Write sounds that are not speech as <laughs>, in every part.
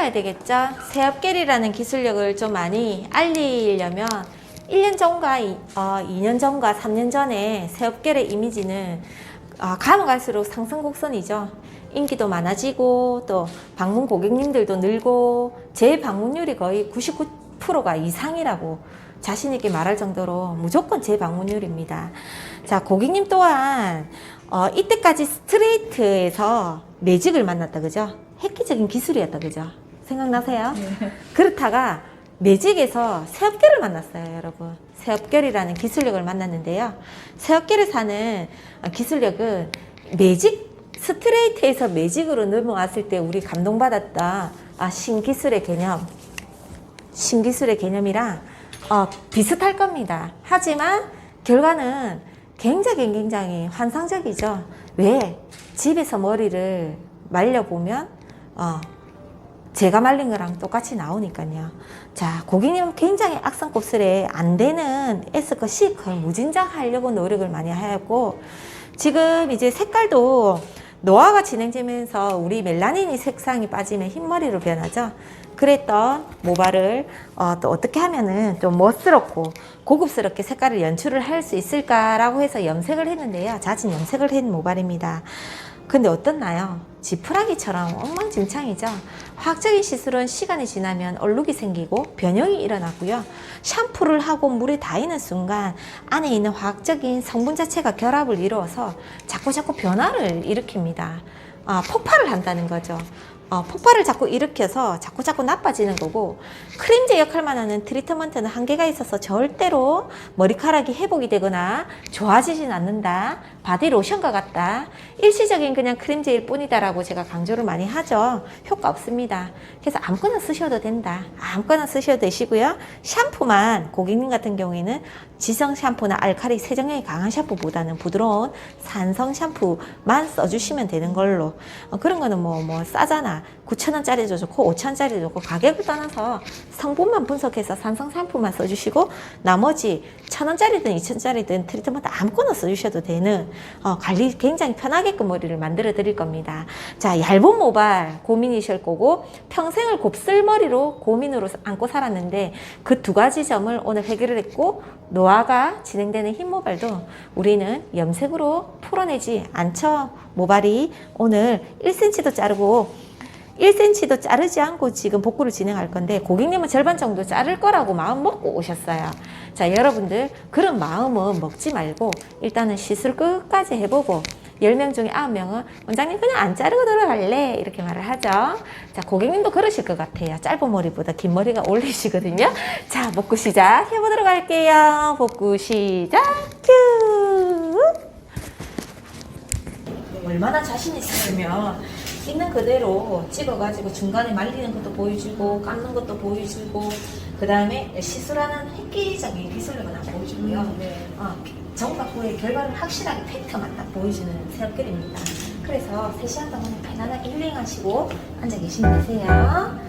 좀 흘러야 되겠죠? 새업계리라는 기술력을 좀 많이 알리려면 1년 전과 이, 어, 2년 전과 3년 전에 새업계의 이미지는 어, 가면 갈수록 상승 곡선이죠. 인기도 많아지고 또 방문 고객님들도 늘고 제 방문율이 거의 99%가 이상이라고 자신 있게 말할 정도로 무조건 제 방문율입니다. 자 고객님 또한 어, 이때까지 스트레이트에서 매직을 만났다 그죠? 획기적인 기술이었다 그죠? 생각나세요? 그렇다가 매직에서 새업결을 만났어요, 여러분. 새업결이라는 기술력을 만났는데요. 새업결에 사는 기술력은 매직 스트레이트에서 매직으로 넘어왔을 때 우리 감동받았다. 아, 신기술의 개념. 신기술의 개념이랑 어, 비슷할 겁니다. 하지만 결과는 굉장히 굉장히 환상적이죠. 왜? 집에서 머리를 말려보면 어, 제가 말린 거랑 똑같이 나오니까요. 자, 고객님은 굉장히 악성 곱슬에 안 되는 S컷, C컷 무진장 하려고 노력을 많이 하고 지금 이제 색깔도 노화가 진행되면서 우리 멜라닌이 색상이 빠지면 흰머리로 변하죠. 그랬던 모발을 어, 또 어떻게 하면은 좀 멋스럽고 고급스럽게 색깔을 연출을 할 수 있을까라고 해서 염색을 했는데요. 잦은 염색을 한 모발입니다. 근데 어떻나요? 지푸라기처럼 엉망진창이죠. 화학적인 시술은 시간이 지나면 얼룩이 생기고 변형이 일어나고요. 샴푸를 하고 물에 닿이는 순간 안에 있는 화학적인 성분 자체가 결합을 이루어서 자꾸 자꾸 변화를 일으킵니다. 아, 폭발을 한다는 거죠. 어, 폭발을 자꾸 일으켜서 자꾸 자꾸 나빠지는 거고 크림제 역할만 하는 트리트먼트는 한계가 있어서 절대로 머리카락이 회복이 되거나 좋아지진 않는다. 바디 로션과 같다. 일시적인 그냥 크림제일 뿐이다 라고 제가 강조를 많이 하죠. 효과 없습니다. 그래서 아무거나 쓰셔도 된다. 아무거나 쓰셔도 되시고요. 샴푸만 고객님 같은 경우에는 지성 샴푸나 알칼리 세정력이 강한 샴푸보다는 부드러운 산성 샴푸만 써주시면 되는 걸로 어, 그런 거는 뭐 뭐 싸잖아 9,000원짜리도 좋고 5,000원짜리도 좋고 가격을 떠나서 성분만 분석해서 산성 샴푸만 써주시고 나머지 1,000원짜리든 2,000원짜리든 트리트먼트 아무거나 써주셔도 되는 어, 관리 굉장히 편하게끔 머리를 만들어 드릴 겁니다 자 얇은 모발 고민이실 거고 평생을 곱슬머리로 고민으로 안고 살았는데 그 두 가지 점을 오늘 해결을 했고 노화가 진행되는 흰 모발도 우리는 염색으로 풀어내지 않죠. 모발이 오늘 1cm도 자르고 1cm도 자르지 않고 지금 복구를 진행할 건데 고객님은 절반 정도 자를 거라고 마음 먹고 오셨어요. 자, 여러분들 그런 마음은 먹지 말고 일단은 시술 끝까지 해보고 10명 중에 9명은 원장님 그냥 안 자르고 들어갈래 이렇게 말을 하죠. 자, 고객님도 그러실 것 같아요. 짧은 머리보다 긴 머리가 어울리시거든요. 자, 복구 시작 해보도록 할게요. 복구 시작 큐! 얼마나 자신 있으면 있는 그대로 찍어가지고 중간에 말리는 것도 보여주고 감는 것도 보여주고 그 다음에 시술하는 획기적인 기술력은 안 보여주고요. 어, 정박 후에 결과를 확실하게 팩트만 딱 보여주는 새업결입니다. 그래서 3시간 동안 편안하게 힐링하시고 앉아 계시면 되세요.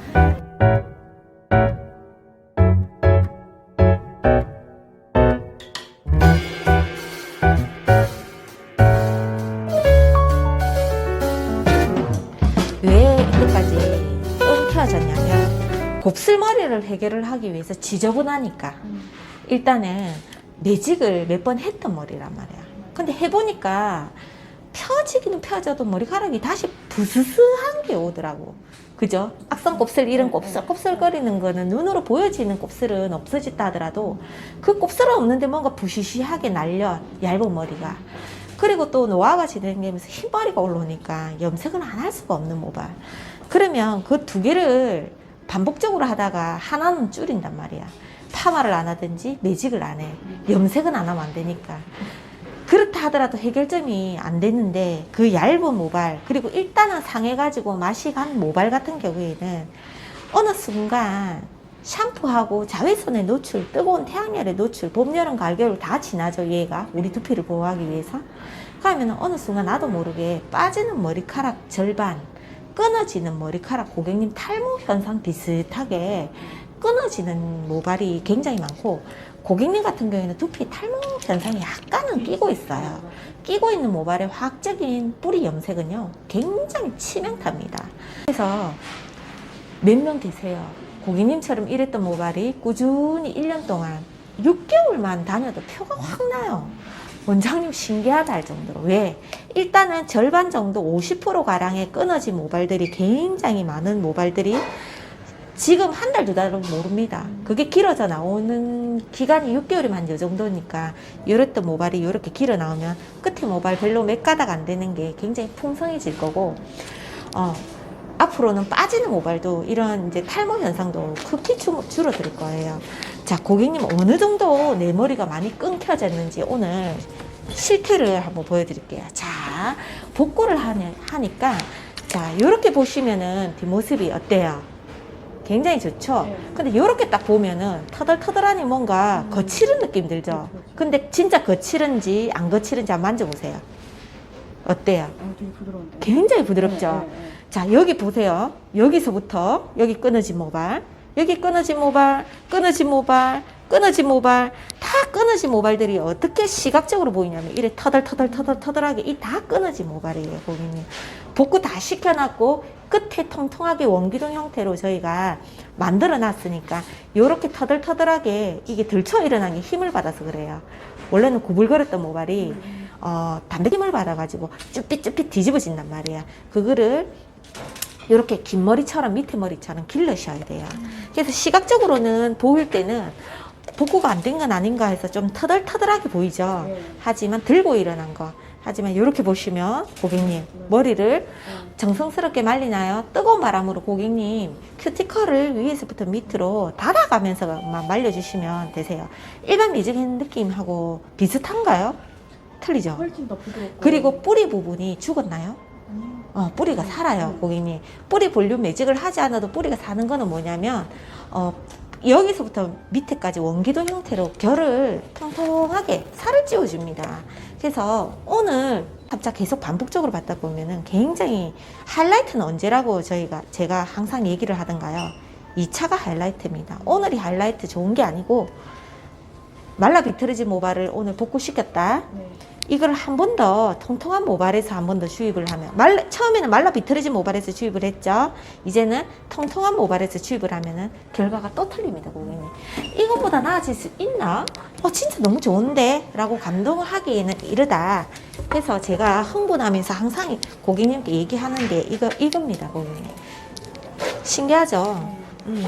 곱슬머리를 해결을 하기 위해서 지저분하니까 일단은 매직을 몇 번 했던 머리란 말이야 근데 해보니까 펴지기는 펴져도 머리카락이 다시 부스스한 게 오더라고 그죠? 악성 곱슬 이런 곱슬 곱슬거리는 거는 눈으로 보여지는 곱슬은 없어졌다 하더라도 그 곱슬은 없는데 뭔가 부시시하게 날려 얇은 머리가 그리고 또 노화가 진행되면서 흰머리가 올라오니까 염색을 안 할 수가 없는 모발. 그러면 그 두 개를 반복적으로 하다가 하나는 줄인단 말이야. 파마를 안 하든지 매직을 안 해. 염색은 안 하면 안 되니까. 그렇다 하더라도 해결점이 안 됐는데 그 얇은 모발 그리고 일단은 상해가지고 맛이 간 모발 같은 경우에는 어느 순간 샴푸하고 자외선에 노출, 뜨거운 태양열에 노출, 봄, 여름, 가을, 겨울 다 지나죠, 얘가. 우리 두피를 보호하기 위해서. 그러면 어느 순간 나도 모르게 빠지는 머리카락 절반, 끊어지는 머리카락 고객님 탈모 현상 비슷하게 끊어지는 모발이 굉장히 많고, 고객님 같은 경우에는 두피 탈모 현상이 약간은 끼고 있어요. 끼고 있는 모발의 화학적인 뿌리 염색은요, 굉장히 치명타입니다. 그래서 몇 명 계세요. 고객님처럼 이랬던 모발이 꾸준히 1년 동안 6개월만 다녀도 표가 확 나요. 원장님 신기하다 할 정도로. 왜? 일단은 절반 정도 50% 가량의 끊어진 모발들이 굉장히 많은 모발들이 지금 한 달, 두 달은 모릅니다. 그게 길어져 나오는 기간이 6개월이면 요 정도니까 이랬던 모발이 이렇게 길어 나오면 끝에 모발 별로 몇 가닥 안 되는 게 굉장히 풍성해질 거고, 어, 앞으로는 빠지는 모발도 이런 이제 탈모 현상도 극히 줄- 줄어들 거예요. 자, 고객님 어느 정도 내 머리가 많이 끊겨졌는지 오늘 실태를 한번 보여드릴게요. 자, 복구를 하니, 하니까 자, 이렇게 보시면은 뒷모습이 어때요? 굉장히 좋죠? 네. 근데 이렇게 딱 보면은 터덜터덜하니 뭔가 음. 거칠은 느낌 들죠? 근데 진짜 거칠은지 안 거칠은지 한번 만져보세요. 어때요? 어, 되게 부드러운데. 굉장히 부드럽죠? 네, 네, 네. 자, 여기 보세요. 여기서부터 여기 끊어진 모발, 여기 끊어진 모발, 끊어진 모발, 끊어진 모발, 다 끊어진 모발들이 어떻게 시각적으로 보이냐면 이래 터덜터덜 터덜터덜하게 이 다 끊어진 모발이에요, 고객님. 복구 다 시켜놨고 끝에 통통하게 원기둥 형태로 저희가 만들어 놨으니까 이렇게 터덜터덜하게 이게 들쳐 일어난 게 힘을 받아서 그래요. 원래는 구불거렸던 모발이 어, 단백 힘을 받아가지고 쭈삣쭈삣 뒤집어진단 말이야. 그거를 이렇게 긴 머리처럼 밑에 머리처럼 길러셔야 돼요. 그래서 시각적으로는 보일 때는 복구가 안 된 건 아닌가 해서 좀 터덜터덜하게 보이죠. 네. 하지만 들고 일어난 거. 하지만 이렇게 보시면 고객님 머리를 정성스럽게 말리나요? 뜨거운 바람으로 고객님 큐티클을 위에서부터 밑으로 닫아가면서 막 말려주시면 되세요. 일반 미적인 느낌하고 비슷한가요? 틀리죠? 훨씬 더 부드럽고. 그리고 뿌리 부분이 죽었나요? 음. 어, 뿌리가 살아요, 고객님. 뿌리 볼륨 매직을 하지 않아도 뿌리가 사는 거는 뭐냐면, 어, 여기서부터 밑에까지 원기도 형태로 결을 통통하게 살을 찌워줍니다. 그래서 오늘 합작 계속 반복적으로 받다 보면은 굉장히 하이라이트는 언제라고 저희가, 제가 항상 얘기를 하던가요? 2차가 하이라이트입니다. 오늘이 하이라이트 좋은 게 아니고, 말라 비틀어진 모발을 오늘 복구시켰다. 네. 이걸 한 번 더 통통한 모발에서 한 번 더 주입을 하면 말 처음에는 말라 비틀어진 모발에서 주입을 했죠. 이제는 통통한 모발에서 주입을 하면은 결과가 또 틀립니다, 고객님. 이것보다 나아질 수 있나? 어 진짜 너무 좋은데 라고 감동을 하기에는 이르다. 그래서 제가 흥분하면서 항상 고객님께 얘기하는 게 이거 이겁니다, 고객님. 신기하죠. 음.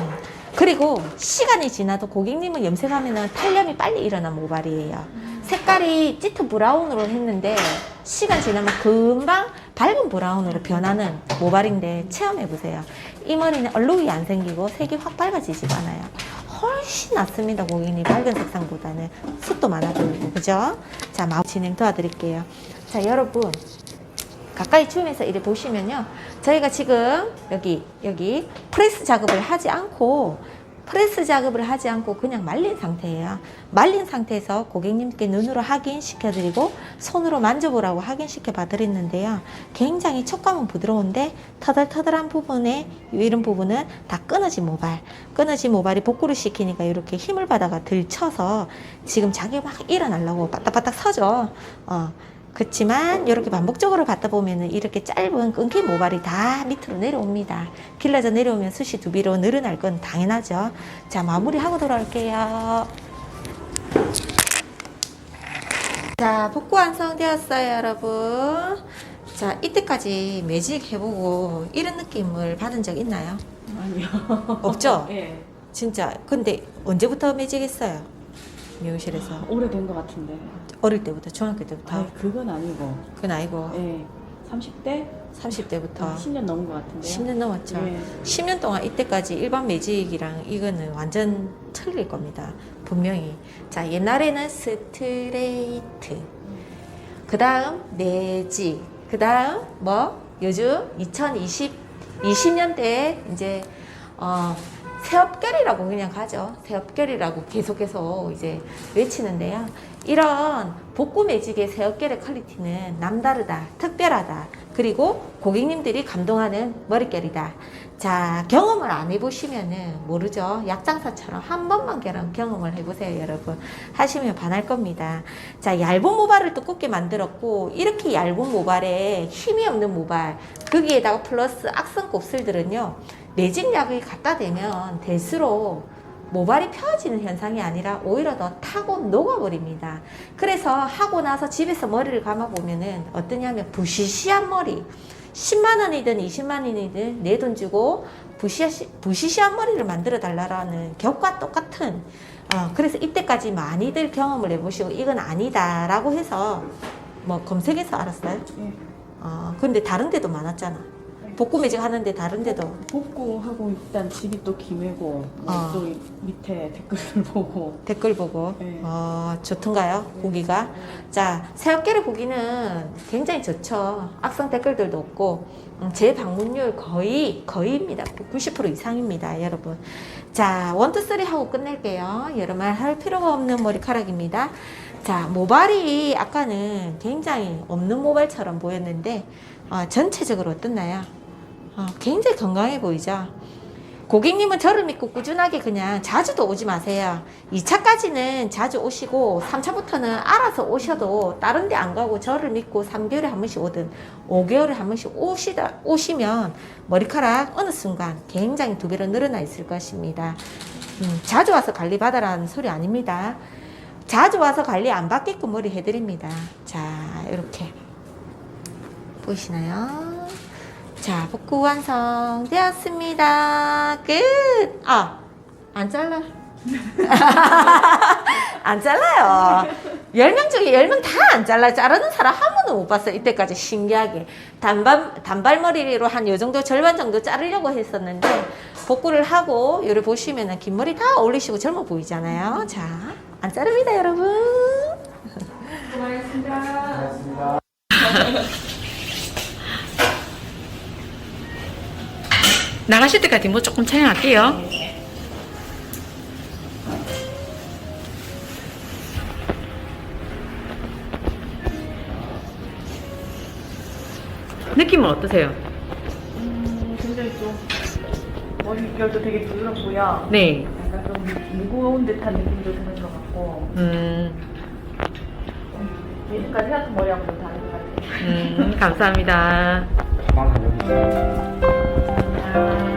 그리고 시간이 지나도 고객님은 염색하면은 탄력이 빨리 일어난 모발이에요. 색깔이 짙은 브라운으로 했는데 시간 지나면 금방 밝은 브라운으로 변하는 모발인데 체험해 보세요. 이 머리는 얼룩이 안 생기고 색이 확 밝아지지가 않아요. 훨씬 낫습니다, 고객님. 밝은 색상보다는 숱도 많아 보이고, 그죠? 자, 마우 진행 도와드릴게요. 자, 여러분. 가까이 줌해서 이래 보시면요. 저희가 지금 여기, 여기 프레스 작업을 하지 않고 프레스 작업을 하지 않고 그냥 말린 상태예요. 말린 상태에서 고객님께 눈으로 확인시켜드리고 손으로 만져보라고 확인시켜 봐드렸는데요. 굉장히 촉감은 부드러운데 터덜터덜한 부분에 이런 부분은 다 끊어진 모발. 끊어진 모발이 복구를 시키니까 이렇게 힘을 받아가 들쳐서 지금 자기 막 일어나려고 바닥바닥 서죠. 어. 그렇지만 이렇게 반복적으로 받다 보면은 이렇게 짧은 끊긴 모발이 다 밑으로 내려옵니다. 길러져 내려오면 숱이 두 배로 늘어날 건 당연하죠. 자 마무리하고 돌아올게요. 자 복구 완성되었어요 여러분. 자 이때까지 매직 해보고 이런 느낌을 받은 적 있나요? 아니요. 없죠? <laughs> 예. 진짜 근데 언제부터 매직했어요? 미용실에서 오래된 것 같은데. 어릴 때부터 중학교 때부터 아, 그건 아니고. 그건 아니고 예. 30대? 30대부터 아, 10년 넘은 것 같은데요. 10년 넘었죠. 예. 10년 동안 이때까지 일반 매직이랑 이거는 완전 틀릴 겁니다. 분명히. 자, 옛날에는 스트레이트. 그 다음 매직. 그 다음 뭐? 요즘 2020, 20년대에 이제, 어, 새업결이라고 그냥 가죠. 새업결이라고 계속해서 이제 외치는데요. 이런 복구 매직의 새업결의 퀄리티는 남다르다, 특별하다. 그리고 고객님들이 감동하는 머릿결이다. 자, 경험을 안 해보시면은 모르죠. 약장사처럼 한 번만 경험, 경험을 해보세요, 여러분. 하시면 반할 겁니다. 자, 얇은 모발을 두껍게 만들었고, 이렇게 얇은 모발에 힘이 없는 모발, 거기에다가 플러스 악성 곱슬들은요, 매직약을 갖다 대면 될수록 모발이 펴지는 현상이 아니라 오히려 더 타고 녹아버립니다. 그래서 하고 나서 집에서 머리를 감아보면은 어떠냐면 부시시한 머리. 10만 원이든 20만 원이든 내 돈 주고 부시시, 부시시한 머리를 만들어 달라라는 격과 똑같은 어, 그래서 이때까지 많이들 경험을 해보시고 이건 아니다라고 해서 뭐 검색해서 알았어요. 예. 어, 근데 다른 데도 많았잖아. 복구 매직 하는데 다른 데도 복구하고 일단 집이 또 기매고 어. 또 밑에 댓글을 <laughs> 보고 댓글 보고 네. 어, 좋던가요? 보기가 자 새우깨를 보기는 굉장히 좋죠. 악성 댓글들도 없고 음, 제 방문율 거의 거의입니다. 90% 이상입니다, 여러분. 자 원투 쓰리 하고 끝낼게요. 여러 말할 필요가 없는 머리카락입니다. 자 모발이 아까는 굉장히 없는 모발처럼 보였는데 어, 전체적으로 어떻나요? 어, 굉장히 건강해 보이죠. 고객님은 저를 믿고 꾸준하게 그냥 자주도 오지 마세요. 2차까지는 자주 오시고 3차부터는 알아서 오셔도 다른 데 안 가고 저를 믿고 3개월에 한 번씩 오든 5개월에 한 번씩 오시다, 오시면 머리카락 어느 순간 굉장히 두 배로 늘어나 있을 것입니다. 음, 자주 와서 관리 받아라는 소리 아닙니다. 자주 와서 관리 안 받게끔 머리 해드립니다. 자, 이렇게. 보이시나요? 자, 복구 완성되었습니다. 끝! 아, 안 잘라. <laughs> 안 잘라요. 10명 중에 10명 다 안 잘라. 자르는 사람 한 번도 못 봤어요. 이때까지 신기하게. 단발, 단발머리로 한 요 정도, 절반 정도 자르려고 했었는데, 복구를 하고, 요를 보시면은 긴 머리 다 어울리시고 젊어 보이잖아요. 자, 안 자릅니다, 여러분. <laughs> 나가실 때까지 뭐 조금 촬영할게요. 느낌은 어떠세요? 음, 굉장히 좀 머릿결도 되게 부드럽고요. 네. 약간 좀 무거운 듯한 느낌도 드는 것 같고 음, 예전까지 해왔던 머리하고 좀 다른 것 같아요. 음 감사합니다. 가방 가져오세요. 아,